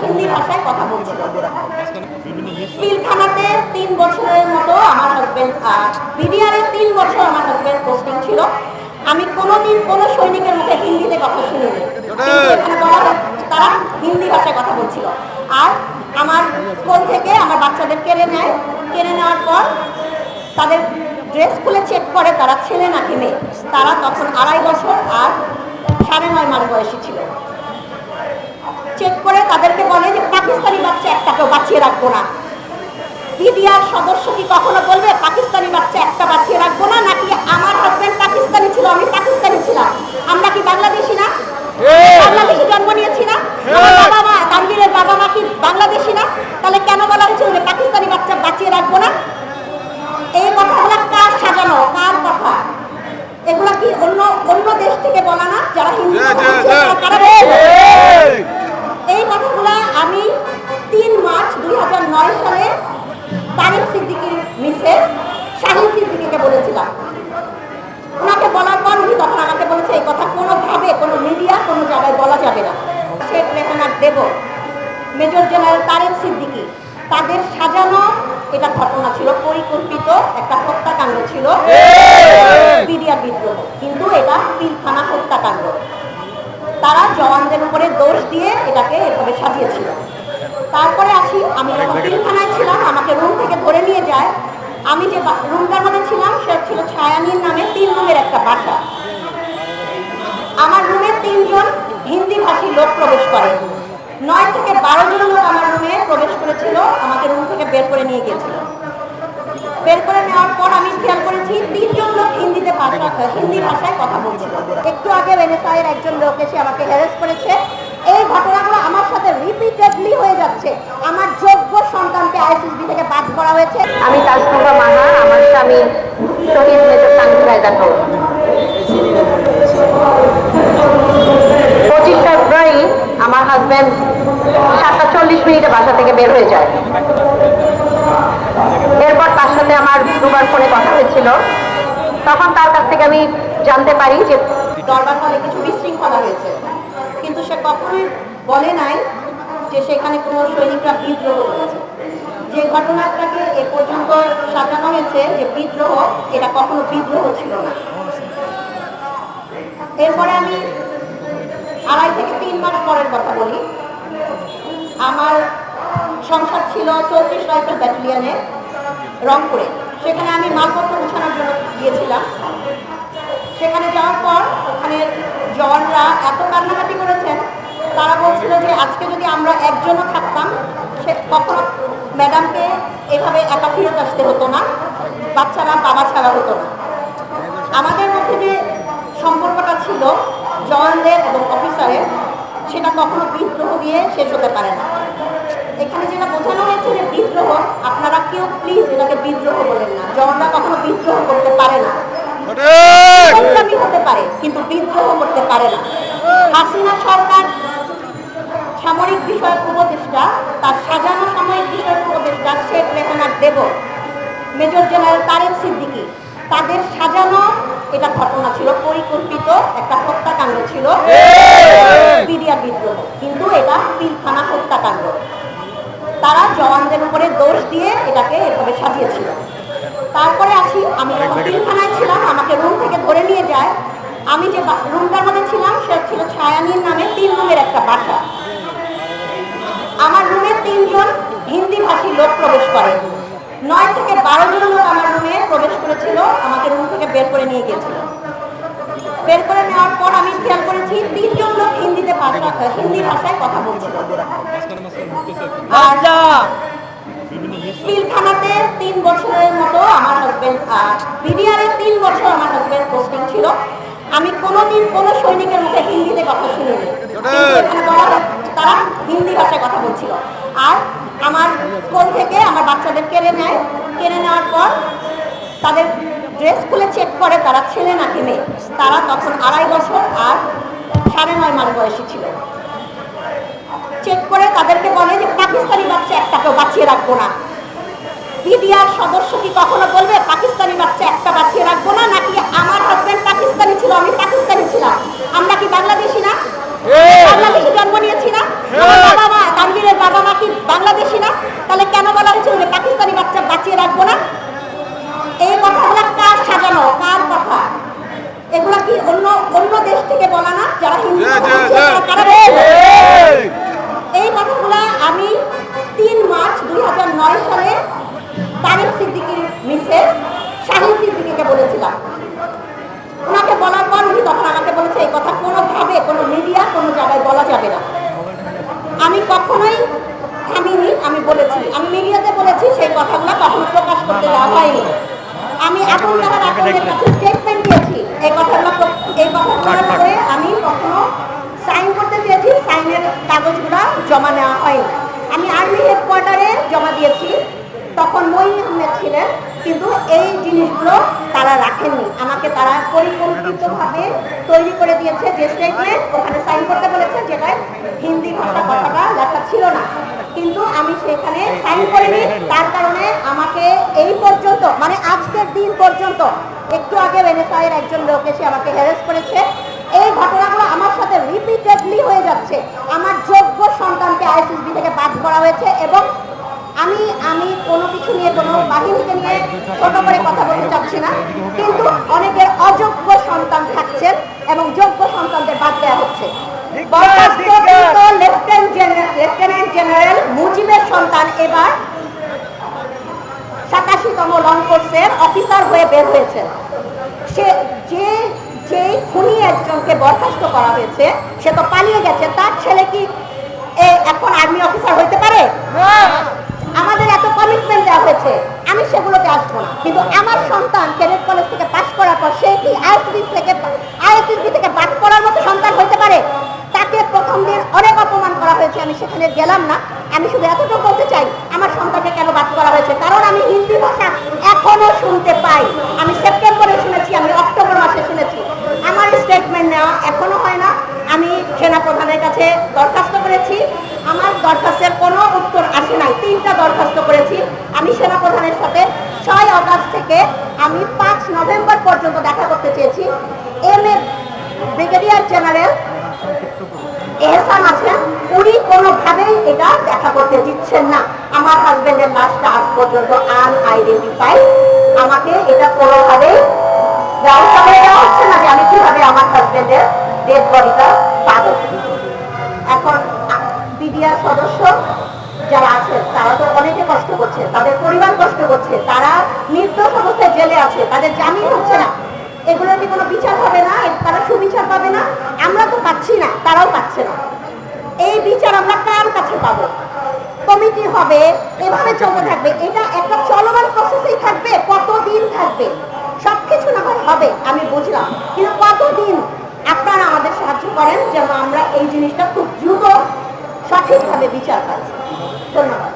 হিন্দি ভাষায় কথা বলছিল। পিলখানাতে তিন বছরের মতো আমার হাজবেন্ড বিডিআরে তিন বছর আমার হাজবেন্ড পোস্টিং ছিল। আমি কোনোদিন কোনো সৈনিকের মুখে হিন্দিতে কথা হয় তারা হিন্দি ভাষায় কথা বলছিল। আর আমার স্কুল থেকে আমার বাচ্চাদের কেড়ে নেয়। কেড়ে নেওয়ার পর তাদের ড্রেস খুলে চেক করে, তারা ছেলে নাকি মেয়ে। তারা তখন আড়াই বছর আর সাড়ে নয় মাস বয়সী ছিল। চেক করে যে পাকিস্তানি বাচ্চা একটাকেও বাঁচিয়ে রাখব না। বিডিআর সদস্য কি কখনো বলবে পাকিস্তানি বাচ্চা একটা বাঁচিয়ে রাখব না? নাকি আমার হাজব্যান্ড পাকিস্তানি ছিল আমি পাকিস্তানি ছিলাম। আমরা কি বাংলাদেশি না? বাংলাদেশে জন্ম নিয়েছি না? আমার বাবা মা তানভীরের মেজর জেনারেল তারেক সিদ্দিকি। তাদের সাজানো এটা ঘটনা ছিল, পরিকল্পিত একটা হত্যাকাণ্ড ছিল। বিডিআর বিদ্রোহ। কিন্তু এটা পিলখানা হত্যাকাণ্ড। তারা জওয়ানদের উপরে দোষ দিয়ে এটাকে এভাবে সাজিয়েছিল। তারপরে আসি, আমি যখন পিলখানায় ছিলাম, আমাকে রুম থেকে ধরে নিয়ে যায়। আমি যে রুমটার মধ্যে ছিলাম সেটা ছিল ছায়ানির নামে তিন রুমের একটা বাসা। আমার রুমে তিনজন হিন্দি ভাষী লোক প্রবেশ করে। নয় থেকে বারো জন লোক আমার রুমে প্রবেশ করেছিল আমাকে রুম থেকে বের করে নিয়ে গিয়েছিল। বের করে নেওয়ার পর আমি খেয়াল করেছি তিনজন লোক হিন্দিতে ভাষা হিন্দি ভাষায় কথা বলছিল। একটু আগে এনএসআই একজন লোক এসে আমাকে হ্যারেস করেছে। এই ঘটনাগুলো আমার সাথে রিপিটেডলি হয়ে যাচ্ছে। আমার যোগ্য সন্তানকে আইসিসবি থেকে বাদ করা হয়েছে। আমি তাজমুবা মাহা আমার স্বামী শহীদ মেজর তানভীর রায়দার পঁচিশ ফেব্রুয়ারি আমার হাজব্যান্ড সাতটা চল্লিশ মিনিটে বাসা থেকে বের হয়ে যায়। এরপর তার সাথে আমার দুবার ফোনে কথা হয়েছিল। তখন তার কাছ থেকে আমি জানতে পারি যে দরবার হলে কিছু বিশৃঙ্খলা হয়েছে। কিন্তু সে কখনোই বলে নাই যে সেখানে কোনো সৈনিকরা বিদ্রোহ করেছে। যে ঘটনাটাকে এ পর্যন্ত সাজানো হয়েছে যে বিদ্রোহ, এটা কখনো বিদ্রোহ ছিল না। এরপরে আমি আড়াই থেকে তিন মাস পরের কথা বলি। আমার সংসার ছিল চৌত্রিশ রাইফেল ব্যাটালিয়নে, রংপুরে। সেখানে আমি মালপত্র গুছানোর জন্য গিয়েছিলাম। সেখানে যাওয়ার পর ওখানে জওয়ানরা এত কান্নাকাটি করেছেন, তারা বলছিল যে আজকে যদি আমরা একজনও থাকতাম, সে কখনো ম্যাডামকে এভাবে একা ফেরত আসতে হতো না, বাচ্চারা বাবা ছাড়া হতো না। আমাদের মধ্যে যে সম্পর্কটা ছিল, জওয়ানদের এবং অফিসারের সেটা কখনো বিদ্রোহ দিয়ে শেষ হতে পারে না। এখানে যেটা বোঝানো হয়েছে যে বিদ্রোহ আপনারা কেউ প্লিজ এটাকে বিদ্রোহ বলেন না। জওয়ানরা কখনো বিদ্রোহ করতে পারে না। হতে পারে কিন্তু বিদ্রোহ করতে পারে না। হাসিনা সরকার সামরিক বিষয়ক উপদেষ্টা তার সাজানো সামরিক বিষয়ক উপদেষ্টা শেখ রেহানার দেব মেজর জেনারেল তারেক সিদ্দিকি। তাদের সাজানো এটা ঘটনা ছিল পরিকল্পিত একটা হত্যাকাণ্ড ছিল। বিডিআর বিদ্রোহ। কিন্তু এটা পিলখানা হত্যাকাণ্ড। তারা জওয়ানদের উপরে দোষ দিয়ে এটাকে এভাবে সাজিয়েছিল। তারপরে আসি আমি যখন পিলখানায় ছিলাম আমাকে রুম থেকে ধরে নিয়ে যায়। আমি যে রুমটার মধ্যে ছিলাম সেটা ছিল ছায়ানির নামে তিন রুমের একটা বাসা। আমার রুমে তিনজন হিন্দি ভাষী লোক প্রবেশ করে। নয় থেকে বারো জন লোক আমার রুমে প্রবেশ করেছিল আমাকে রুম থেকে বের করে নিয়ে গিয়েছিল। বের করে নেওয়ার পর আমি খেয়াল করেছি তিনজন লোক হিন্দিতে ভাষা হিন্দি ভাষায় কথা বলছিল। আর পিলখানাতে তিন বছরের মতো আমার হাজবেন্ড বিডিআরে তিন বছর আমার হাজবেন্ড পোস্টিং ছিল। আমি কোনোদিন কোনো সৈনিকের মুখে হিন্দিতে কথা শুনিনি। তারা হিন্দি ভাষায় কথা বলছিল। আর আমার স্কুল থেকে আমার বাচ্চাদের কেড়ে নেয়। কেড়ে নেওয়ার পর তাদের ড্রেস খুলে চেক করে তারা ছেলে নাকি মেয়ে। তারা তখন আড়াই বছর আর সাড়ে নয় মাস বয়সী ছিল। চেক করে তাদেরকে বলে যে, পাকিস্তানি বাচ্চা একটাকেও বাঁচিয়ে রাখব না। বিডিআর সদস্য কি কখনো বলবে, পাকিস্তানি বাচ্চা একটা বাঁচিয়ে রাখব না, নাকি আমার হাজবেন্ড পাকিস্তানি ছিল, আমি থেকে বলা না? যারা হিন্দি এই! কথাগুলা আমি তিন মার্চ দুই হাজার নয় সালে তারিক সিদ্দিকির মিসেস শাহিন সিদ্দিকিকে বলেছিলাম। ওনাকে বলার পর উনি তখন আমাকে বলেছে এই কথা কোনোভাবে কোনো মিডিয়া কোনো জায়গায় বলা যাবে না। আমি কখনোই থামিনি আমি বলেছি। আমি মিডিয়াতে বলেছি সেই কথাগুলো কখনো প্রকাশ করতে যাওয়া হয়নি। আমি এখন তারা আপনাদের কাছে আমাকে তারা পরিকল্পিতভাবে তৈরি করে দিয়েছে যে স্টেটমেন্ট ওখানে সাইন করতে বলেছে যেটায় হিন্দি ভাষা কথাটা লেখা ছিল না। কিন্তু আমি সেখানে সাইন করিনি, তার কারণে আমাকে এই পর্যন্ত মানে আজকের দিন পর্যন্ত, একটু আগে এনএসআইয়ের একজন লোক এসে আমাকে হ্যারেস করেছে। এই ঘটনাগুলো আমার সাথে রিপিটেডলি হয়ে যাচ্ছে। আমার যোগ্য সন্তানকে আইসিসবি থেকে বাদ করা হয়েছে এবং আমি আমি কোনো কিছু নিয়ে কোনো বাহিনীকে নিয়ে ছোট করে কথা বলতে চাচ্ছি না। কিন্তু অনেকের অযোগ্য সন্তান থাকছেন এবং যোগ্য সন্তানদের বাদ দেওয়া হচ্ছে। হয়ে সে তো পালিয়ে গেছে। তার ছেলে কি এখন আর্মি অফিসার হইতে পারে? আমাদের এত কমিটমেন্ট দেওয়া হয়েছে, আমি সেগুলোতে আসব না। কিন্তু আমার সন্তান ক্যাডেট কলেজ থেকে পাশ করার পর সে কি আইএসবি থেকে আইএসবি থেকে বাদ করার মতো সন্তান হইতে পারে? তাকে প্রথম দিন অনেক অপমান করা হয়েছে, আমি সেখানে গেলাম না। আমি শুধু এতটুকু বলতে চাই, আমার সন্তানকে কেন বাদ করা হয়েছে? কারণ আমি হিন্দি ভাষা এখনও শুনতে পাই। আমি সেপ্টেম্বরে শুনেছি, আমি অক্টোবর মাসে শুনেছি। আমার স্টেটমেন্ট নেওয়া এখনও হয় না। আমি সেনা প্রধানের কাছে দরখাস্ত করেছি। আমার দরখাস্তের কোনো উত্তর আসে নাই তিনটা দরখাস্ত করেছি। আমি সেনা প্রধানের সাথে ছয় অগাস্ট থেকে আমি পাঁচ নভেম্বর পর্যন্ত দেখা করতে চেয়েছি। M A brigadier general Ehsan আছেন উনি কোনোভাবেই এটা দেখা করতে দিচ্ছেন না। আমার হাজবেন্ডের লাশটা আজ পর্যন্ত আনআইডেন্টিফাইড। আমাকে এটা কোনোভাবেই ব্যবস্থা করে দেওয়া হচ্ছে না যে আমি কীভাবে আমার হাজবেন্ডের ডেড বডিটা এখন বিডিআর সদস্য যারা আছেন তারা তো অনেকে কষ্ট করছে তাদের পরিবার কষ্ট করছে, তারা নির্দোষ অবস্থায় জেলে আছে, তাদের জামিন হচ্ছে না। এগুলোর কি কোনো বিচার হবে না? তারা সুবিচার পাবে না? আমরা তো পাচ্ছি না, তারাও পাচ্ছে না। এই বিচার আমরা কার কাছে পাবো? কমিটি হবে, এভাবে চলতে থাকবে। এটা একটা চলমান প্রসেসেই থাকবে, কতদিন থাকবে? সব কিছু না হবে, আমি বুঝলাম। কিন্তু কতদিন আপনারা আমাদের সাহায্য করেন যেন আমরা এই জিনিসটা খুব দ্রুত সঠিকভাবে বিচার পাই? ধন্যবাদ।